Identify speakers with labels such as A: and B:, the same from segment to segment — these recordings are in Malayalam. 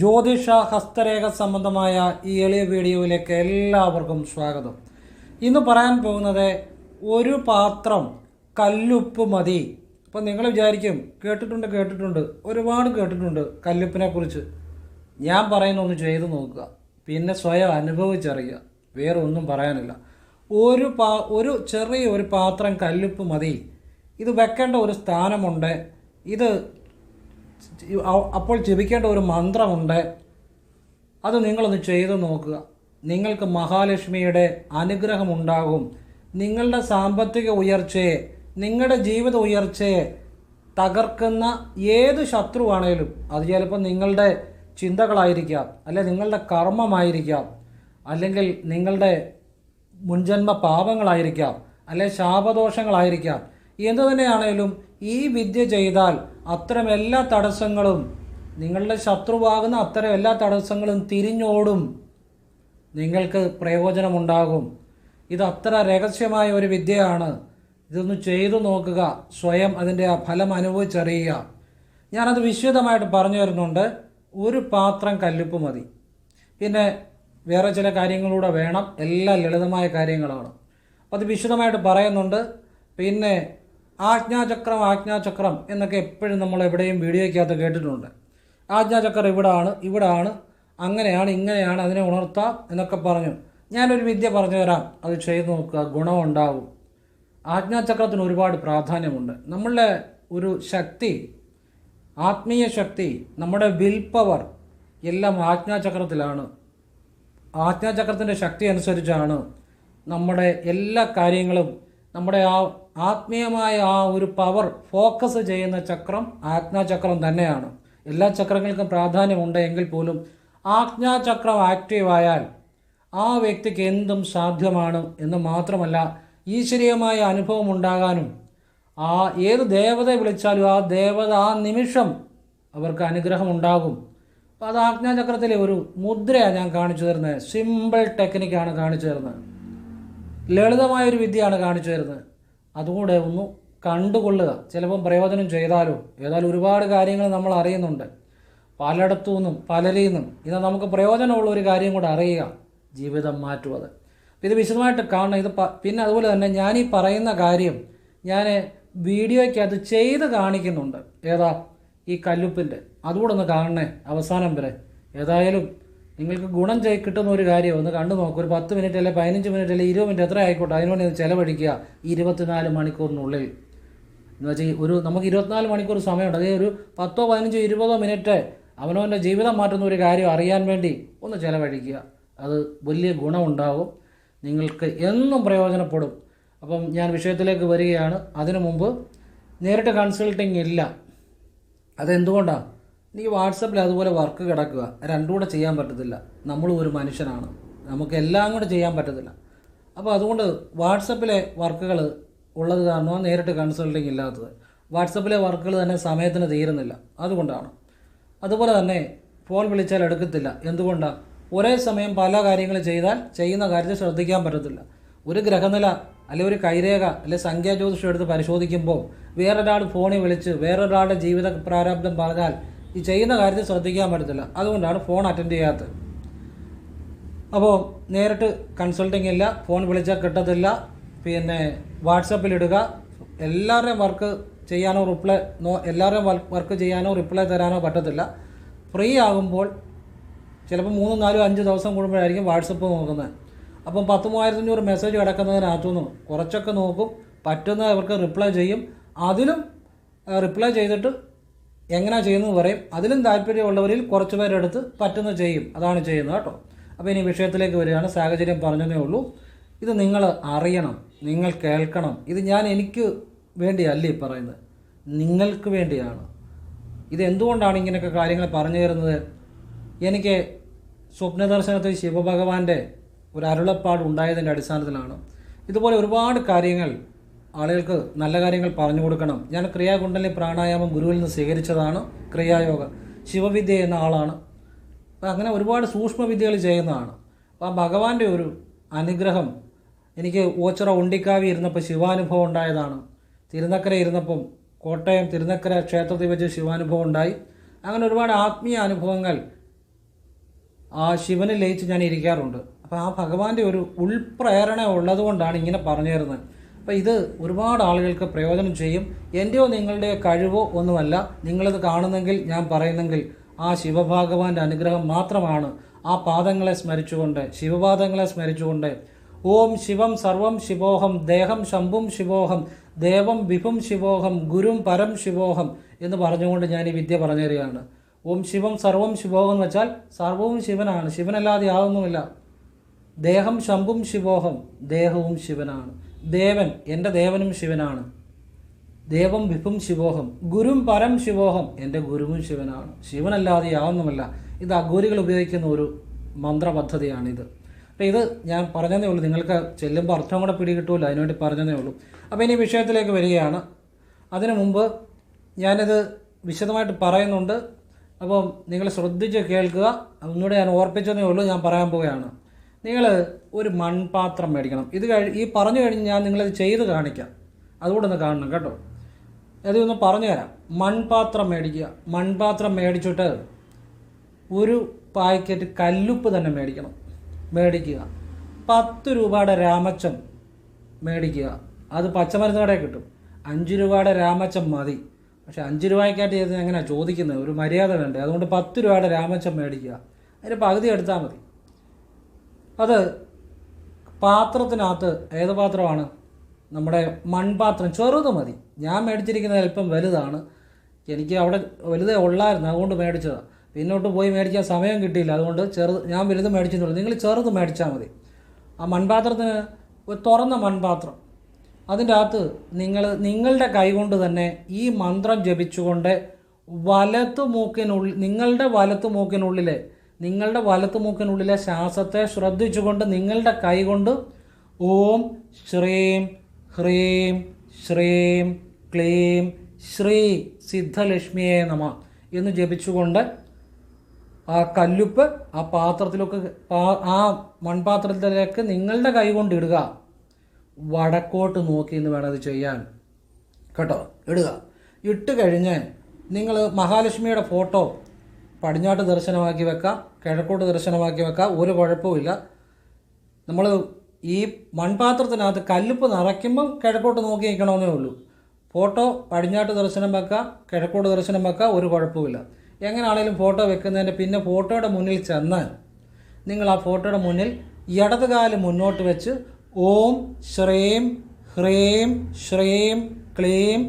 A: ജ്യോതിഷ ഹസ്തരേഖ സംബന്ധമായ ഈ എളിയ വീഡിയോയിലേക്ക് എല്ലാവർക്കും സ്വാഗതം. ഇന്ന് പറയാൻ പോകുന്നത് ഒരു പാത്രം കല്ലുപ്പ് മതി. അപ്പം നിങ്ങൾ വിചാരിക്കും കേട്ടിട്ടുണ്ട് കേട്ടിട്ടുണ്ട് ഒരുപാട് കേട്ടിട്ടുണ്ട് കല്ലുപ്പിനെക്കുറിച്ച്. ഞാൻ പറയുന്ന ഒന്ന് ചെയ്തു നോക്കുക. പിന്നെ സ്വയം അനുഭവിച്ചറിയുക. വേറെ ഒന്നും പറയാനില്ല. ഒരു പാ ഒരു ചെറിയ ഒരു പാത്രം കല്ലുപ്പ് മതി. ഇത് വെക്കേണ്ട ഒരു സ്ഥാനമുണ്ട്. ഇത് അപ്പോൾ ജപിക്കേണ്ട ഒരു മന്ത്രമുണ്ട്. അത് നിങ്ങളൊന്ന് ചെയ്തു നോക്കുക. നിങ്ങൾക്ക് മഹാലക്ഷ്മിയുടെ അനുഗ്രഹമുണ്ടാകും. നിങ്ങളുടെ സാമ്പത്തിക ഉയർച്ചയെ നിങ്ങളുടെ ജീവിത ഉയർച്ചയെ തകർക്കുന്ന ഏത് ശത്രുവാണേലും അത് ചിലപ്പോൾ നിങ്ങളുടെ ചിന്തകളായിരിക്കാം അല്ലെ നിങ്ങളുടെ കർമ്മമായിരിക്കാം അല്ലെങ്കിൽ നിങ്ങളുടെ മുൻജന്മ പാപങ്ങളായിരിക്കാം അല്ലെ ശാപദോഷങ്ങളായിരിക്കാം. എന്തു തന്നെയാണേലും ഈ വിദ്യ ചെയ്താൽ അത്തരം എല്ലാ തടസ്സങ്ങളും നിങ്ങളുടെ ശത്രുവാകുന്ന അത്തരം എല്ലാ തടസ്സങ്ങളും തിരിഞ്ഞോടും നിങ്ങൾക്ക് പ്രയോജനമുണ്ടാകും. ഇത് അത്ര രഹസ്യമായ ഒരു വിദ്യയാണ്. ഇതൊന്ന് ചെയ്തു നോക്കുക സ്വയം അതിന്റെ ആ ഫലം അനുഭവിച്ചറിയുക. ഞാനത് വിശദമായിട്ട് പറഞ്ഞു തരുന്നുണ്ട്. ഒരു പാത്രം കല്ലുപ്പ് മതി. പിന്നെ വേറെ ചില കാര്യങ്ങളൂടെ വേണം. എല്ലാ ലളിതമായ കാര്യങ്ങളാണ്. അപ്പോൾ അത് വിശദമായിട്ട് പറയുന്നുണ്ട്. പിന്നെ ആജ്ഞാചക്രം ആജ്ഞാചക്രം എന്നൊക്കെ എപ്പോഴും നമ്മൾ എവിടെയും വീഡിയോയ്ക്കകത്ത് കേട്ടിട്ടുണ്ട്. ആജ്ഞാചക്രം ഇവിടാണ് ഇവിടാണ് അങ്ങനെയാണ് ഇങ്ങനെയാണ് അതിനെ ഉണർത്താം എന്നൊക്കെ പറഞ്ഞു. ഞാനൊരു വിദ്യ പറഞ്ഞു തരാം. അത് ചെയ്ത് നോക്കുക. ഗുണമുണ്ടാവും. ആജ്ഞാചക്രത്തിന് ഒരുപാട് പ്രാധാന്യമുണ്ട്. നമ്മളുടെ ഒരു ശക്തി ആത്മീയ ശക്തി നമ്മുടെ വിൽ പവർ എല്ലാം ആജ്ഞാചക്രത്തിലാണ്. ആജ്ഞാചക്രത്തിന്റെ ശക്തി അനുസരിച്ചാണ് നമ്മുടെ എല്ലാ കാര്യങ്ങളും നമ്മുടെ ആ ആത്മീയമായ ആ ഒരു പവർ ഫോക്കസ് ചെയ്യുന്ന ചക്രം ആജ്ഞാചക്രം തന്നെയാണ്. എല്ലാ ചക്രങ്ങൾക്കും പ്രാധാന്യമുണ്ട് എങ്കിൽ പോലും ആജ്ഞാചക്രം ആക്റ്റീവ് ആയാൽ ആ വ്യക്തിക്ക് എന്തും സാധ്യമാണ് എന്ന് മാത്രമല്ല ഈശ്വരീയമായ അനുഭവം ഉണ്ടാകാനും ആ ഏത് ദേവതയെ വിളിച്ചാലും ആ ദേവത ആ നിമിഷം അവർക്ക് അനുഗ്രഹം ഉണ്ടാകും. അപ്പോൾ അത് ആജ്ഞാചക്രത്തിലെ ഒരു മുദ്രയാണ് ഞാൻ കാണിച്ചു തരുന്നത്. സിമ്പിൾ ടെക്നിക്കാണ് കാണിച്ചു തരുന്നത്. ലളിതമായൊരു വിദ്യയാണ് കാണിച്ചു തരുന്നത്. അതുകൂടെ ഒന്ന് കണ്ടുകൊള്ളുക. ചിലപ്പം പ്രയോജനം ചെയ്താലോ? ഏതായാലും ഒരുപാട് കാര്യങ്ങൾ നമ്മൾ അറിയുന്നുണ്ട്. പലയിടത്തു നിന്നും പലരിൽ നിന്നും ഇത് നമുക്ക് പ്രയോജനമുള്ള ഒരു കാര്യം കൂടെ അറിയുക. ജീവിതം മാറ്റുവത്. ഇത് വിശദമായിട്ട് കാണണം. ഇത് പിന്നെ അതുപോലെ തന്നെ ഞാൻ ഈ പറയുന്ന കാര്യം ഞാൻ വീഡിയോയ്ക്കകത്ത് ചെയ്ത് കാണിക്കുന്നുണ്ട്. ഏതാ? ഈ കല്ലുപ്പിന്റെ. അതുകൂടെ ഒന്ന് കാണണേ അവസാനം വരെ. ഏതായാലും നിങ്ങൾക്ക് ഗുണം ചെയ് കിട്ടുന്ന ഒരു കാര്യം ഒന്ന് കണ്ടു നോക്കുക ഒരു പത്ത് മിനിറ്റ് അല്ലെ പതിനഞ്ച് മിനിറ്റ് അല്ലെ ഇരുപത് മിനിറ്റ് എത്ര ആയിക്കോട്ടെ? അതിനുവേണ്ടി ഒന്ന് ചിലവഴിക്കുക. ഇരുപത്തിനാല് മണിക്കൂറിനുള്ളിൽ. എന്ന് വെച്ചാൽ ഒരു നമുക്ക് ഇരുപത്തിനാല് മണിക്കൂർ സമയമുണ്ട്. അതേ ഒരു പത്തോ പതിനഞ്ചോ ഇരുപതോ മിനിറ്റ് അവനവന്റെ ജീവിതം മാറ്റുന്ന ഒരു കാര്യം അറിയാൻ വേണ്ടി ഒന്ന് ചിലവഴിക്കുക. അത് വലിയ ഗുണമുണ്ടാകും നിങ്ങൾക്ക് എന്നും പ്രയോജനപ്പെടും. അപ്പം ഞാൻ വിഷയത്തിലേക്ക് വരികയാണ്. അതിനു മുമ്പ് നേരിട്ട് കൺസൾട്ടിങ് ഇല്ല. അതെന്തുകൊണ്ടാണ് എനിക്ക് വാട്സപ്പിൽ അതുപോലെ വർക്ക് കിടക്കുക. രണ്ടും കൂടെ ചെയ്യാൻ പറ്റത്തില്ല. നമ്മളും ഒരു മനുഷ്യനാണ്. നമുക്ക് എല്ലാം കൂടെ ചെയ്യാൻ പറ്റത്തില്ല. അപ്പോൾ അതുകൊണ്ട് വാട്സപ്പിലെ വർക്കുകൾ ഉള്ളത് കാരണമാണ് നേരിട്ട് കൺസൾട്ടിങ് ഇല്ലാത്തത്. വാട്സപ്പിലെ വർക്കുകൾ തന്നെ സമയത്തിന് തീരുന്നില്ല. അതുകൊണ്ടാണ്. അതുപോലെ തന്നെ ഫോൺ വിളിച്ചാൽ എടുക്കത്തില്ല. എന്തുകൊണ്ടാണ് ഒരേ സമയം പല കാര്യങ്ങൾ ചെയ്താൽ ചെയ്യുന്ന കാര്യത്തിൽ ശ്രദ്ധിക്കാൻ പറ്റത്തില്ല. ഒരു ഗ്രഹനില അല്ലെ ഒരു കൈരേഖ അല്ലെ സംഖ്യാ ജ്യോതിഷം എടുത്ത് പരിശോധിക്കുമ്പോൾ വേറൊരാൾ ഫോണിൽ വിളിച്ച് വേറൊരാളുടെ ജീവിത പ്രാരാബ്ദം പറഞ്ഞാൽ ഈ ചെയ്യുന്ന കാര്യത്തിൽ ശ്രദ്ധിക്കാൻ പറ്റത്തില്ല. അതുകൊണ്ടാണ് ഫോൺ അറ്റൻഡ് ചെയ്യാത്തത്. അപ്പോൾ നേരിട്ട് കൺസൾട്ടിങ് ഇല്ല ഫോൺ വിളിച്ചാൽ കിട്ടത്തില്ല പിന്നെ വാട്സപ്പിലിടുക എല്ലാവരുടെയും വർക്ക് ചെയ്യാനോ റിപ്ലൈ നോ എല്ലാവരുടെയും വർക്ക് ചെയ്യാനോ റിപ്ലൈ തരാനോ പറ്റത്തില്ല. ഫ്രീ ആകുമ്പോൾ ചിലപ്പോൾ മൂന്നും നാലും അഞ്ച് ദിവസം കൂടുമ്പോഴായിരിക്കും വാട്സപ്പ് നോക്കുന്നത്. അപ്പം പത്ത് മൂവായിരത്തി അഞ്ഞൂറ് മെസ്സേജ് കിടക്കുന്നതിനകത്തുനിന്ന് കുറച്ചൊക്കെ നോക്കും പറ്റുന്ന അവർക്ക് റിപ്ലൈ ചെയ്യും. അതിലും റിപ്ലൈ ചെയ്തിട്ട് എങ്ങനെയാണ് ചെയ്യുന്നത് പറയും. അതിലും താല്പര്യമുള്ളവരിൽ കുറച്ച് പേരെടുത്ത് പറ്റുന്ന ചെയ്യും. അതാണ് ചെയ്യുന്നത് കേട്ടോ. അപ്പോൾ ഇനി വിഷയത്തിലേക്ക് വരികയാണ്. സാഹചര്യം പറഞ്ഞതേ ഉള്ളൂ. ഇത് നിങ്ങൾ അറിയണം. നിങ്ങൾ കേൾക്കണം. ഇത് ഞാൻ എനിക്ക് വേണ്ടിയല്ല പറയുന്നത്. നിങ്ങൾക്ക് വേണ്ടിയാണ്. ഇത് എന്തുകൊണ്ടാണ് ഇങ്ങനെയൊക്കെ കാര്യങ്ങൾ പറഞ്ഞു തരുന്നത്? എനിക്ക് സ്വപ്നദർശനത്തിൽ ശിവഭഗവാന്റെ ഒരു അരുളപ്പാട് ഉണ്ടായതിന്റെ അടിസ്ഥാനത്തിലാണ്. ഇതുപോലെ ഒരുപാട് കാര്യങ്ങൾ ആളുകൾക്ക് നല്ല കാര്യങ്ങൾ പറഞ്ഞു കൊടുക്കണം. ഞാൻ ക്രിയാകുണ്ടലി പ്രാണായാമം ഗുരുവിൽ നിന്ന് സ്വീകരിച്ചതാണ് ക്രിയായോഗ. ശിവവിദ്യ എന്ന ആളാണ്. അപ്പം അങ്ങനെ ഒരുപാട് സൂക്ഷ്മവിദ്യകൾ ചെയ്യുന്നതാണ്. അപ്പോൾ ആ ഭഗവാന്റെ ഒരു അനുഗ്രഹം എനിക്ക് ഓച്ചിറ ഉണ്ടിക്കാവി ഇരുന്നപ്പോൾ ശിവാനുഭവം ഉണ്ടായതാണ്. തിരുനക്കര ഇരുന്നപ്പം കോട്ടയം തിരുനക്കര ക്ഷേത്രത്തിൽ വെച്ച് ശിവാനുഭവം ഉണ്ടായി. അങ്ങനെ ഒരുപാട് ആത്മീയ അനുഭവങ്ങൾ ആ ശിവനെ ലയിച്ച് ഞാൻ ഇരിക്കാറുണ്ട്. അപ്പോൾ ആ ഭഗവാന്റെ ഒരു ഉൾപ്രേരണ ഉള്ളതുകൊണ്ടാണ് ഇങ്ങനെ പറഞ്ഞു തരുന്നത്. അപ്പോൾ ഇത് ഒരുപാട് ആളുകൾക്ക് പ്രയോജനം ചെയ്യും. എന്റെയോ നിങ്ങളുടെ കഴിവോ ഒന്നുമല്ല. നിങ്ങളിത് കാണുന്നെങ്കിൽ ഞാൻ പറയുന്നെങ്കിൽ ആ ശിവഭഗവാന്റെ അനുഗ്രഹം മാത്രമാണ് ആ പാദങ്ങളെ സ്മരിച്ചുകൊണ്ട് ശിവപാദങ്ങളെ സ്മരിച്ചുകൊണ്ട്. ഓം ശിവം സർവം ശിവോഹം ദേഹം ശംഭും ശിവോഹം ദേവം വിഭും ശിവോഹം ഗുരും പരം ശിവോഹം എന്ന് പറഞ്ഞുകൊണ്ട് ഞാൻ ഈ വിദ്യ പറഞ്ഞു തരികയാണ് ഓം ശിവം സർവം ശിവോഹം എന്ന് വെച്ചാൽ സർവവും ശിവനാണ്. ശിവനല്ലാതെ യാതൊന്നുമില്ല. ദേഹം ശംഭും ശിവോഹം ദേഹവും ശിവനാണ്. ദേവൻ എന്റെ ദേവനും ശിവനാണ്. ദേവം വിഭും ശിവോഹം ഗുരും പരം ശിവോഹം എന്റെ ഗുരുവും ശിവനാണ്. ശിവനല്ലാതെ യാതൊന്നുമല്ല. ഇത് അഗോരികൾ ഉപയോഗിക്കുന്ന ഒരു മന്ത്രപദ്ധതിയാണിത്. അപ്പോൾ ഇത് ഞാൻ പറഞ്ഞതേ ഉള്ളൂ. നിങ്ങൾക്ക് ചെല്ലുമ്പോൾ അർത്ഥം കൂടെ പിടികിട്ടുമല്ലോ അതിനുവേണ്ടി പറഞ്ഞതേ ഉള്ളൂ. അപ്പോൾ ഇനി വിഷയത്തിലേക്ക് വരികയാണ്. അതിനു മുമ്പ് ഞാനിത് വിശദമായിട്ട് പറയുന്നുണ്ട്. അപ്പം നിങ്ങൾ ശ്രദ്ധിച്ച് കേൾക്കുക. ഒന്നുകൂടെ ഞാൻ ഓർപ്പിച്ചതേ ഉള്ളൂ. ഞാൻ പറയാൻ പോവുകയാണ്. നിങ്ങൾ ഒരു മൺപാത്രം മേടിക്കണം. ഇത് കഴി ഈ പറഞ്ഞു കഴിഞ്ഞ് ഞാൻ നിങ്ങളത് ചെയ്ത് കാണിക്കാം. അതുകൂടെ ഒന്ന് കാണണം കേട്ടോ. അതൊന്ന് പറഞ്ഞു തരാം. മൺപാത്രം മേടിക്കുക. മൺപാത്രം മേടിച്ചിട്ട് ഒരു പാക്കറ്റ് കല്ലുപ്പ് തന്നെ മേടിക്കണം. മേടിക്കുക. പത്ത് രൂപയുടെ രാമച്ചം മേടിക്കുക. അത് പച്ചമരുന്ന് കടയിൽ കിട്ടും. അഞ്ച് രൂപയുടെ രാമച്ചം മതി. പക്ഷേ അഞ്ച് രൂപയ്ക്കായിട്ട് ചെയ്ത് എങ്ങനെയാണ് ചോദിക്കുന്നത്? ഒരു മര്യാദ വേണ്ടേ? അതുകൊണ്ട് പത്ത് രൂപയുടെ രാമച്ചം മേടിക്കുക. അതിന്റെ പകുതി എടുത്താൽ മതി. അത് പാത്രത്തിനകത്ത് ഏത് പാത്രമാണ്? നമ്മുടെ മൺപാത്രം. ചെറുത് മതി. ഞാൻ മേടിച്ചിരിക്കുന്നത് അല്പം വലുതാണ്. എനിക്ക് അവിടെ വലുതേ ഉള്ളായിരുന്നു. അതുകൊണ്ട് മേടിച്ചതാണ് പിന്നോട്ട് പോയി മേടിക്കാൻ സമയം കിട്ടിയില്ല. അതുകൊണ്ട് ചെറുത് ഞാൻ വലുത് മേടിച്ചെന്നുള്ളൂ നിങ്ങൾ ചെറുത് മേടിച്ചാൽ മതി. ആ മൺപാത്രത്തിന് തുറന്ന മൺപാത്രം. അതിന്റെ അകത്ത് നിങ്ങൾ നിങ്ങളുടെ കൈകൊണ്ട് തന്നെ ഈ മന്ത്രം ജപിച്ചുകൊണ്ട് വലത്തു മൂക്കിനുള്ളിൽ നിങ്ങളുടെ വലത്തു മൂക്കിനുള്ളിലെ നിങ്ങളുടെ വലത്തു മൂക്കിനുള്ളിലെ ശ്വാസത്തെ ശ്രദ്ധിച്ചുകൊണ്ട് നിങ്ങളുടെ കൈകൊണ്ട് ഓം ശ്രീം ഹ്രീം ശ്രീം ക്ലീം ശ്രീ സിദ്ധലക്ഷ്മിയെ നമ എന്ന് ജപിച്ചുകൊണ്ട് ആ കല്ലുപ്പ് ആ പാത്രത്തിലൊക്കെ ആ മൺപാത്രത്തിലേക്ക് നിങ്ങളുടെ കൈ കൊണ്ട് ഇടുക. വടക്കോട്ട് നോക്കി എന്ന് വേണം അത് ചെയ്യാൻ. കേട്ടോ? ഇടുക. ഇട്ട് കഴിഞ്ഞ് നിങ്ങൾ മഹാലക്ഷ്മിയുടെ ഫോട്ടോ പടിഞ്ഞാട്ട് ദർശനമാക്കി വെക്കാം കിഴക്കോട്ട് ദർശനമാക്കി വെക്കാം ഒരു കുഴപ്പമില്ല നമ്മൾ ഈ മൺപാത്രത്തിനകത്ത് കല്ലുപ്പ് നിറയ്ക്കുമ്പം കിഴക്കോട്ട് നോക്കി നിൽക്കണമെന്നേ ഉള്ളൂ. ഫോട്ടോ പടിഞ്ഞാട്ട് ദർശനം വെക്കാം കിഴക്കോട്ട് ദർശനം വെക്കാം ഒരു കുഴപ്പമില്ല എങ്ങനെയാണെങ്കിലും ഫോട്ടോ വെക്കുന്നതിന്റെ പിന്നെ ഫോട്ടോയുടെ മുന്നിൽ ചെന്നാൽ നിങ്ങൾ ആ ഫോട്ടോയുടെ മുന്നിൽ ഇടതുകാൽ മുന്നോട്ട് വെച്ച് ഓം ശ്രീം ഹ്രീം ശ്രീം ക്ലീം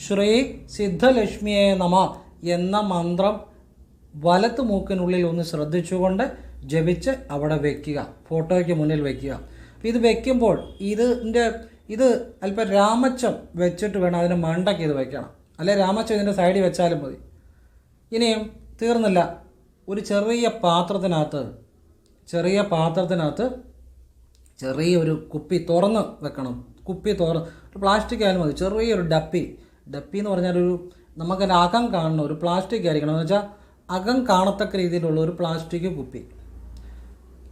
A: ശ്രീ സിദ്ധലക്ഷ്മിയെ നമ എന്ന മന്ത്രം വലത്ത് മൂക്കിനുള്ളിൽ ഒന്ന് ശ്രദ്ധിച്ചുകൊണ്ട് ജപിച്ച് അവിടെ വെക്കുക. ഫോട്ടോയ്ക്ക് മുന്നിൽ വെക്കുക. ഇത് വെക്കുമ്പോൾ ഇതിന്റെ ഇത് അല്പം രാമച്ചം വെച്ചിട്ട് വേണം അതിന് മണ്ടയ്ക്ക് ഇത് വെക്കണം. അല്ലെ രാമച്ചം ഇതിന്റെ സൈഡിൽ വെച്ചാലും മതി. ഇനിയും തീർന്നില്ല. ഒരു ചെറിയ പാത്രത്തിനകത്ത് ചെറിയ പാത്രത്തിനകത്ത് ചെറിയൊരു കുപ്പി തുറന്ന് വെക്കണം. കുപ്പി തുറന്ന് ഒരു പ്ലാസ്റ്റിക് ആയാലും മതി. ചെറിയൊരു ഡപ്പി. ഡപ്പി എന്ന് പറഞ്ഞാൽ ഒരു നമുക്കതിന്റെ അകം കാണുന്ന ഒരു പ്ലാസ്റ്റിക് ആയിരിക്കണം. എന്ന് വെച്ചാൽ അകം കാണത്തക്ക രീതിയിലുള്ള ഒരു പ്ലാസ്റ്റിക് കുപ്പി.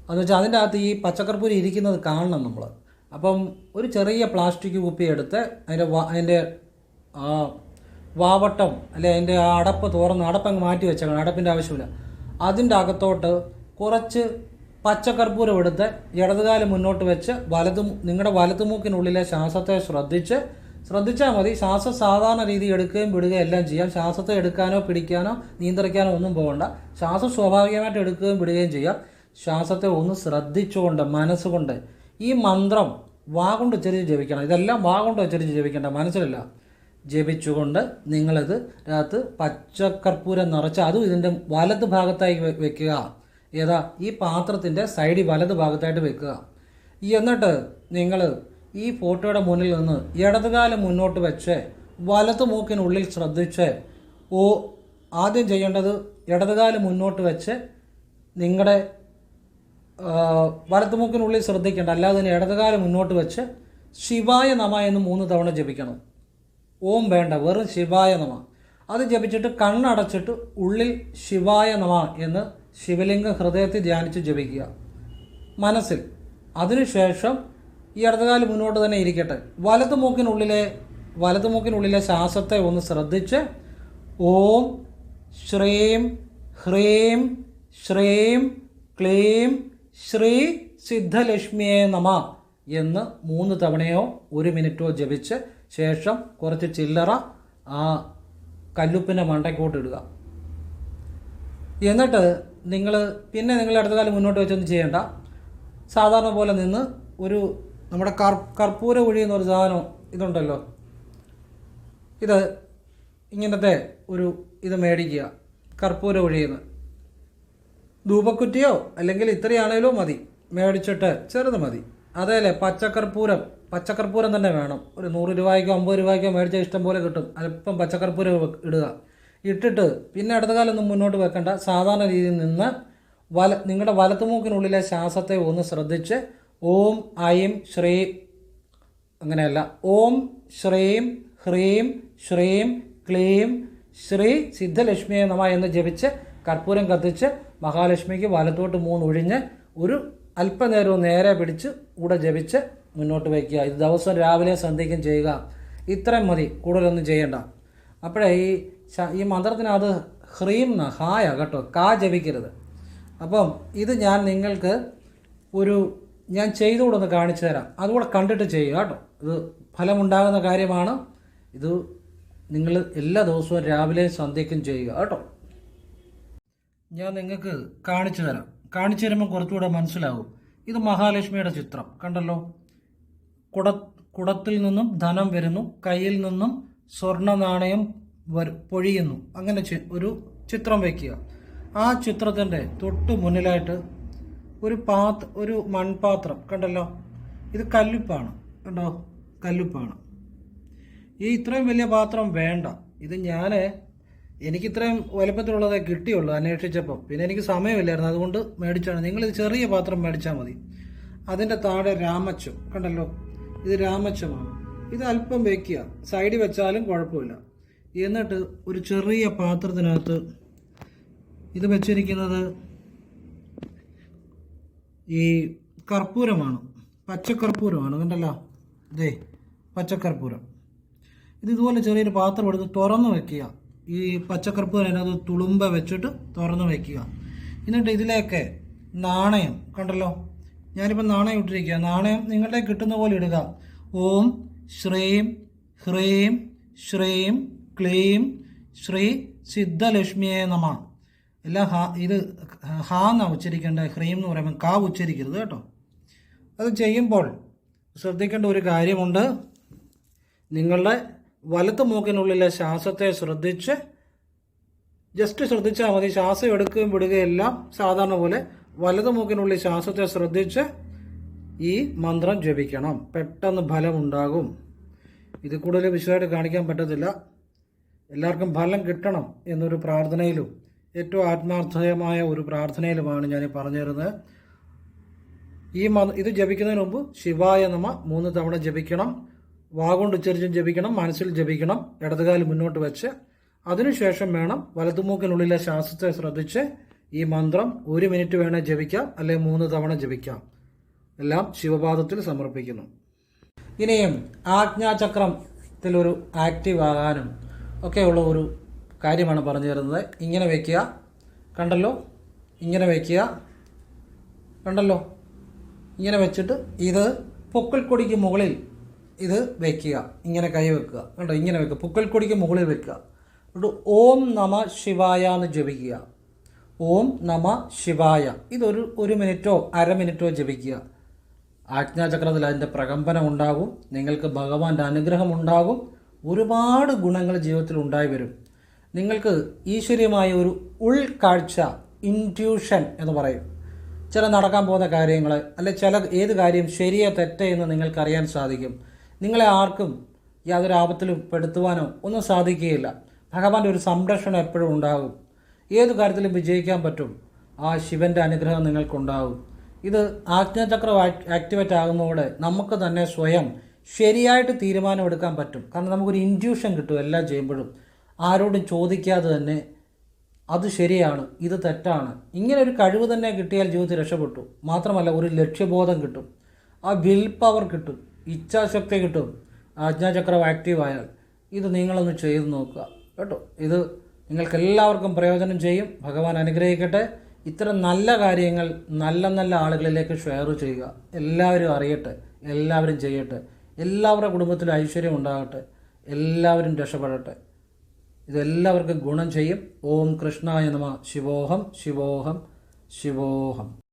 A: എന്ന് വെച്ചാൽ അതിന്റെ അകത്ത് ഈ പച്ചക്കറിപ്പൂരി ഇരിക്കുന്നത് കാണണം നമ്മൾ അപ്പം ഒരു ചെറിയ പ്ലാസ്റ്റിക് കുപ്പി എടുത്ത് അതിന്റെ വാ അതിന്റെ വാവട്ടം അല്ലെ അതിന്റെ ആ അടപ്പ് തുറന്ന് അടപ്പങ്ങ് മാറ്റി വെച്ചേക്കണം അടപ്പിന്റെ ആവശ്യമില്ല. അതിന്റെ അകത്തോട്ട് കുറച്ച് പച്ചക്കർപ്പൂരം എടുത്ത് ഇടതുകാലം മുന്നോട്ട് വെച്ച് വലതു നിങ്ങളുടെ വലതുമൂക്കിനുള്ളിലെ ശ്വാസത്തെ ശ്രദ്ധിച്ച് ശ്രദ്ധിച്ചാൽ മതി. ശ്വാസം സാധാരണ രീതി എടുക്കുകയും വിടുകയും എല്ലാം ചെയ്യാം. ശ്വാസത്തെ എടുക്കാനോ പിടിക്കാനോ നിയന്ത്രിക്കാനോ ഒന്നും പോകണ്ട. ശ്വാസം സ്വാഭാവികമായിട്ട് എടുക്കുകയും വിടുകയും ചെയ്യാം. ശ്വാസത്തെ ഒന്ന് ശ്രദ്ധിച്ചുകൊണ്ട് മനസ്സുകൊണ്ട് ഈ മന്ത്രം വാ കൊണ്ട് ഉച്ചരിച്ച് ജപിക്കണം. ഇതെല്ലാം വാ കൊണ്ട് ഉച്ചരിച്ച് ജപിക്കേണ്ട. മനസ്സിലല്ല. ജപിച്ചുകൊണ്ട് നിങ്ങളിത് രാത്ത് പച്ചക്കർപ്പൂരം നിറച്ച് അതും ഇതിന്റെ വലത് ഭാഗത്തായി വെക്കുക. ഏതാ? ഈ പാത്രത്തിന്റെ സൈഡിൽ വലത് ഭാഗത്തായിട്ട് വെക്കുക. എന്നിട്ട് നിങ്ങൾ ഈ ഫോട്ടോയുടെ മുന്നിൽ നിന്ന് ഇടതുകാലം മുന്നോട്ട് വെച്ച് വലതു മൂക്കിനുള്ളിൽ ശ്രദ്ധിച്ച് ഓ ആദ്യം ചെയ്യേണ്ടത് ഇടതുകാലം മുന്നോട്ട് വെച്ച് നിങ്ങളുടെ വലത്തുമുക്കിനുള്ളിൽ ശ്രദ്ധിക്കേണ്ട അല്ലാതെ തന്നെ ഇടതുകാലം മുന്നോട്ട് വെച്ച് ശിവായ നമ എന്ന് മൂന്ന് തവണ ജപിക്കണം. ഓം വേണ്ട വെറും ശിവായ നമ. അത് ജപിച്ചിട്ട് കണ്ണടച്ചിട്ട് ഉള്ളിൽ ശിവായ നമ എന്ന് ശിവലിംഗ ഹൃദയത്തിൽ ധ്യാനിച്ച് ജപിക്കുക മനസ്സിൽ. അതിനുശേഷം ഈ ഇടതുകാൽ മുന്നോട്ട് തന്നെ ഇരിക്കട്ടെ. വലതു മൂക്കിനുള്ളിലെ വലതു മൂക്കിനുള്ളിലെ ശ്വാസത്തെ ഒന്ന് ശ്രദ്ധിച്ച് ഓം ശ്രീം ഹ്രീം ശ്രീം ക്ലീം ശ്രീ സിദ്ധലക്ഷ്മിയെ നമ എന്ന് മൂന്ന് തവണയോ ഒരു മിനിറ്റോ ജപിച്ച് ശേഷം കുറച്ച് ചില്ലറ ആ കല്ലുപ്പിന്റെ മണ്ടയ്ക്കോട്ട് ഇടുക. എന്നിട്ട് നിങ്ങൾ പിന്നെ നിങ്ങൾ അടുത്ത കാലം മുന്നോട്ട് വെച്ചൊന്നും ചെയ്യേണ്ട. സാധാരണ പോലെ നിന്ന് ഒരു നമ്മുടെ കർ കർപ്പൂര കുഴി എന്നൊരു സാധനം ഇതുണ്ടല്ലോ. ഇത് ഇങ്ങനത്തെ ഒരു ഇത് മേടിക്കുക. കർപ്പൂര കുഴിയെന്ന്. ധൂപക്കുറ്റിയോ അല്ലെങ്കിൽ ഇത്രയാണേലോ മതി. മേടിച്ചിട്ട് ചെറുത് മതി. അതേലെ പച്ചക്കർപ്പൂരം പച്ചക്കർപ്പൂരം തന്നെ വേണം. ഒരു നൂറ് രൂപയ്ക്കോ അമ്പത് രൂപയ്ക്കോ മേടിച്ചാൽ ഇഷ്ടം പോലെ കിട്ടും. അല്പം പച്ചക്കർപ്പൂരം ഇടുക. ഇട്ടിട്ട് പിന്നെ അടുത്ത കാലമൊന്നും മുന്നോട്ട് വെക്കേണ്ട. സാധാരണ രീതിയിൽ നിന്ന് വല നിങ്ങളുടെ വലത്തുമൂക്കിനുള്ളിലെ ശ്വാസത്തെ ഒന്ന് ശ്രദ്ധിച്ച് ഓം ഐം ശ്രീ അങ്ങനെയല്ല. ഓം ശ്രീം ഹ്രീം ശ്രീം ക്ലീം ശ്രീ സിദ്ധലക്ഷ്മിയെ നമ എന്ന് ജപിച്ച് കർപ്പൂരം കത്തിച്ച് മഹാലക്ഷ്മിക്ക് വലത്തോട്ട് മൂന്ന് ഒഴിഞ്ഞ് ഒരു അല്പനേരവും നേരെ പിടിച്ച് കൂടെ ജപിച്ച് മുന്നോട്ട് വയ്ക്കുക. ഇത് ദിവസം രാവിലെ സന്ധ്യയ്ക്കും ചെയ്യുക. ഇത്രയും മതി. കൂടുതലൊന്നും ചെയ്യേണ്ട. അപ്പോഴേ ഈ ഈ മന്ത്രത്തിനകത്ത് ഹ്രീം എന്ന ഹായ കേട്ടോ. കാ ജപിക്കരുത്. അപ്പം ഇത് ഞാൻ നിങ്ങൾക്ക് ഒരു ഞാൻ ചെയ്തുകൂടെ ഒന്ന് കാണിച്ചു തരാം. അതുകൂടെ കണ്ടിട്ട് ചെയ്യുക കേട്ടോ. ഇത് ഫലമുണ്ടാകുന്ന കാര്യമാണ്. ഇത് നിങ്ങൾ എല്ലാ ദിവസവും രാവിലെ സന്ധ്യയ്ക്കും ചെയ്യുക കേട്ടോ. ഞാൻ നിങ്ങൾക്ക് കാണിച്ചു തരാം. കാണിച്ചു തരുമ്പോൾ കുറച്ചുകൂടെ മനസ്സിലാവും. ഇത് മഹാലക്ഷ്മിയുടെ ചിത്രം. കണ്ടല്ലോ? കുട കുടത്തിൽ നിന്നും ധനം വരുന്നു. കയ്യിൽ നിന്നും സ്വർണ നാണയം വരു പൊഴിയുന്നു. അങ്ങനെ ഒരു ചിത്രം വയ്ക്കുക ആ ചിത്രത്തിന്റെ തൊട്ട് മുന്നിലായിട്ട് ഒരു പാത്ത് ഒരു മൺപാത്രം കണ്ടല്ലോ? ഇത് കല്ലുപ്പാണ് കണ്ടോ? കല്ലുപ്പാണ്. ഈ ഇത്രയും വലിയ പാത്രം വേണ്ട. ഇത് ഞാൻ എനിക്ക് ഇത്രയും വലുപ്പത്തിലുള്ളതേ കിട്ടിയുള്ളൂ അന്വേഷിച്ചപ്പോൾ പിന്നെ എനിക്ക് സമയമില്ലായിരുന്നു അതുകൊണ്ട് മേടിച്ചാണ്. നിങ്ങൾ ഇത് ചെറിയ പാത്രം മേടിച്ചാൽ മതി. അതിന്റെ താഴെ രാമച്ചം കണ്ടല്ലോ? ഇത് രാമച്ചമാണ്. ഇത് അല്പം വെക്കുക. സൈഡിൽ വെച്ചാലും കുഴപ്പമില്ല. എന്നിട്ട് ഒരു ചെറിയ പാത്രത്തിനകത്ത് ഇത് വെച്ചിരിക്കുന്നത് ഈ കർപ്പൂരമാണ് പച്ചക്കർപ്പൂരമാണ് കണ്ടല്ലോ? ഇതേ പച്ചക്കർപ്പൂരം. ഇത് ഇതുപോലെ ചെറിയൊരു പാത്രം എടുത്ത് തുറന്ന് വെക്കുക. ഈ പച്ചക്കർപ്പൂരം അതിനകത്ത് തുളുമ്പ വെച്ചിട്ട് തുറന്ന് വെക്കുക. എന്നിട്ട് ഇതിലേക്ക് നാണയം കണ്ടല്ലോ? ഞാനിപ്പോൾ നാണയം ഇട്ടിരിക്കുക നാണയം നിങ്ങളുടെ കിട്ടുന്ന പോലെ ഇടുക. ഓം ശ്രീം ഹ്രീം ശ്രീം ക്ലീം ശ്രീ സിദ്ധലക്ഷ്മിയെ നമ. എല്ലാം ഹാ ഇത് ഹാ എന്നാണ് ഉച്ചരിക്കേണ്ട ഹ്രീം എന്ന് പറയുമ്പോൾ കാ ഉച്ചരിക്കരുത് കേട്ടോ. അത് ചെയ്യുമ്പോൾ ശ്രദ്ധിക്കേണ്ട ഒരു കാര്യമുണ്ട്. നിങ്ങളുടെ വലത്ത് മൂക്കിനുള്ളിലെ ശ്വാസത്തെ ശ്രദ്ധിച്ച് ജസ്റ്റ് ശ്രദ്ധിച്ചാൽ മതി. ശ്വാസം എടുക്കുകയും വിടുകയെല്ലാം സാധാരണ പോലെ വലത് മൂക്കിനുള്ളിൽ ശ്വാസത്തെ ശ്രദ്ധിച്ച് ഈ മന്ത്രം ജപിക്കണം. പെട്ടെന്ന് ഫലമുണ്ടാകും. ഇത് കൂടുതൽ വിശദമായിട്ട് കാണിക്കാൻ പറ്റത്തില്ല. എല്ലാവർക്കും ഫലം കിട്ടണം എന്നൊരു പ്രാർത്ഥനയിലും ഏറ്റവും ആത്മാർത്ഥമായ ഒരു പ്രാർത്ഥനയിലുമാണ് ഞാൻ പറഞ്ഞു തരുന്നത് ഈ മ ഇത് ജപിക്കുന്നതിന് മുമ്പ് ശിവായ നമ മൂന്ന് തവണ ജപിക്കണം. വാഗോണ്ട് ഉച്ചരിച്ചും ജപിക്കണം മനസ്സിൽ ജപിക്കണം ഇടതുകാൽ മുന്നോട്ട് വെച്ച്. അതിനുശേഷം വേണം വലതുമൂക്കിനുള്ളിലെ ശ്വാസത്തെ ശ്രദ്ധിച്ച് ഈ മന്ത്രം ഒരു മിനിറ്റ് വേണേൽ ജപിക്കാം അല്ലെങ്കിൽ മൂന്ന് തവണ ജപിക്കാം. എല്ലാം ശിവപാദത്തിൽ സമർപ്പിക്കുന്നു. ഇനിയും ആജ്ഞാചക്രത്തിൽ ഒരു ആക്റ്റീവ് ആകാനും ഒക്കെയുള്ള ഒരു കാര്യമാണ് പറഞ്ഞു തരുന്നത്. ഇങ്ങനെ വയ്ക്കുക കണ്ടല്ലോ? ഇങ്ങനെ വയ്ക്കുക കണ്ടല്ലോ? ഇങ്ങനെ വെച്ചിട്ട് ഇത് പൊക്കൽക്കൊടിക്ക് മുകളിൽ ഇത് വെക്കുക. ഇങ്ങനെ കൈ വെക്കുക. കണ്ടോ? ഇങ്ങനെ വെക്കുക. പൊക്കൽക്കൊടിക്ക് മുകളിൽ വെക്കുക. എന്നിട്ട് ഓം നമ ശിവായ എന്ന് ജപിക്കുക. ഓം നമ ശിവായ. ഇതൊരു ഒരു മിനിറ്റോ അര മിനിറ്റോ ജപിക്കുക. ആജ്ഞാചക്രത്തിൽ അതിന്റെ പ്രകമ്പനം ഉണ്ടാകും. നിങ്ങൾക്ക് ഭഗവാന്റെ അനുഗ്രഹം ഉണ്ടാകും. ഒരുപാട് ഗുണങ്ങൾ ജീവിതത്തിൽ ഉണ്ടായി വരും. നിങ്ങൾക്ക് ഈശ്വര്യമായ ഒരു ഉൾക്കാഴ്ച ഇന്റ്യൂഷൻ എന്ന് പറയും. ചില നടക്കാൻ പോകുന്ന കാര്യങ്ങൾ അല്ലെ ചില ഏത് കാര്യം ശരിയോ തെറ്റേ എന്ന് നിങ്ങൾക്കറിയാൻ സാധിക്കും. നിങ്ങളെ ആർക്കും യാതൊരു ആപത്തിലും പെടുത്തുവാനോ ഒന്നും സാധിക്കുകയില്ല. ഭഗവാന്റെ ഒരു സംരക്ഷണം എപ്പോഴും ഉണ്ടാകും. ഏത് കാര്യത്തിലും വിജയിക്കാൻ പറ്റും. ആ ശിവന്റെ അനുഗ്രഹം നിങ്ങൾക്കുണ്ടാകും. ഇത് ആജ്ഞാചക്രം ആക്ടിവേറ്റ് ആകുന്നതോടെ നമുക്ക് തന്നെ സ്വയം ശരിയായിട്ട് തീരുമാനമെടുക്കാൻ പറ്റും. കാരണം നമുക്കൊരു ഇന്റ്യൂഷൻ കിട്ടും എല്ലാം ചെയ്യുമ്പോഴും. ആരോടും ചോദിക്കാതെ തന്നെ അത് ശരിയാണ് ഇത് തെറ്റാണ്. ഇങ്ങനെ ഒരു കഴിവ് തന്നെ കിട്ടിയാൽ ജീവിതത്തിൽ രക്ഷപ്പെട്ടു. മാത്രമല്ല ഒരു ലക്ഷ്യബോധം കിട്ടും. ആ വിൽ പവർ കിട്ടും. ഇച്ഛാശക്തി കിട്ടും. ആജ്ഞാചക്രം ആക്റ്റീവ് ആയാൽ. ഇത് നിങ്ങളൊന്ന് ചെയ്ത് നോക്കുക. കേട്ടോ? ഇത് നിങ്ങൾക്ക് എല്ലാവർക്കും പ്രയോജനം ചെയ്യും. ഭഗവാൻ അനുഗ്രഹിക്കട്ടെ. ഇത്തരം നല്ല കാര്യങ്ങൾ നല്ല നല്ല ആളുകളിലേക്ക് ഷെയർ ചെയ്യുക. എല്ലാവരും അറിയട്ടെ. എല്ലാവരും ചെയ്യട്ടെ. എല്ലാവരുടെ കുടുംബത്തിലും ഐശ്വര്യം ഉണ്ടാകട്ടെ. എല്ലാവരും രക്ഷപ്പെടട്ടെ. ഇതെല്ലാവർക്കും ഗുണം ചെയ്യും. ഓം കൃഷ്ണായ നമ. ശിവോഹം. ശിവോഹം. ശിവോഹം.